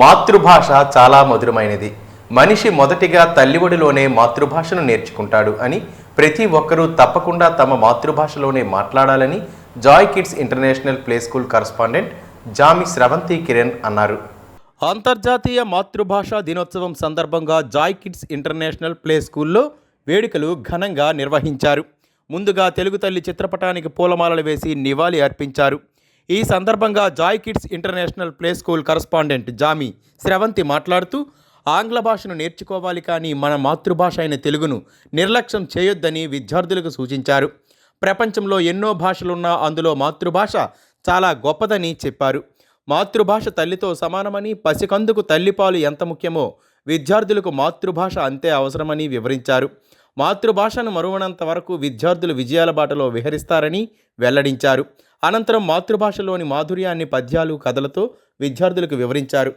మాతృభాష చాలా మధురమైనది. మనిషి మొదటిగా తల్లిఒడిలోనే మాతృభాషను నేర్చుకుంటాడు అని ప్రతి ఒక్కరూ తప్పకుండా తమ మాతృభాషలోనే మాట్లాడాలని Joy Kids International Play School correspondent Jami Sravanthi Kiran అన్నారు. అంతర్జాతీయ మాతృభాషా దినోత్సవం సందర్భంగా జాయ్ కిడ్స్ ఇంటర్నేషనల్ ప్లే స్కూల్లో వేడుకలు ఘనంగా నిర్వహించారు. ముందుగా తెలుగు తల్లి చిత్రపటానికి పూలమాలలు వేసి నివాళి అర్పించారు. ఈ సందర్భంగా Joy Kids International Play School correspondent Jami Shravanthi మాట్లాడుతూ ఆంగ్ల భాషను నేర్చుకోవాలి కానీ మన మాతృభాష అయిన తెలుగును నిర్లక్ష్యం చేయొద్దని విద్యార్థులకు సూచించారు. ప్రపంచంలో ఎన్నో భాషలున్నా అందులో మాతృభాష చాలా గొప్పదని చెప్పారు. మాతృభాష తల్లితో సమానమని పసికందుకు తల్లిపాలు ఎంత ముఖ్యమో విద్యార్థులకు మాతృభాష అంతే అవసరమని వివరించారు. మాతృభాషను మరువనంత వరకు విద్యార్థులు విజయాల బాటలో విహరిస్తారని వెల్లడించారు. అనంతరం మాతృభాషలోని మాధుర్యాన్ని పద్యాలు కథలతో విద్యార్థులకు వివరించారు.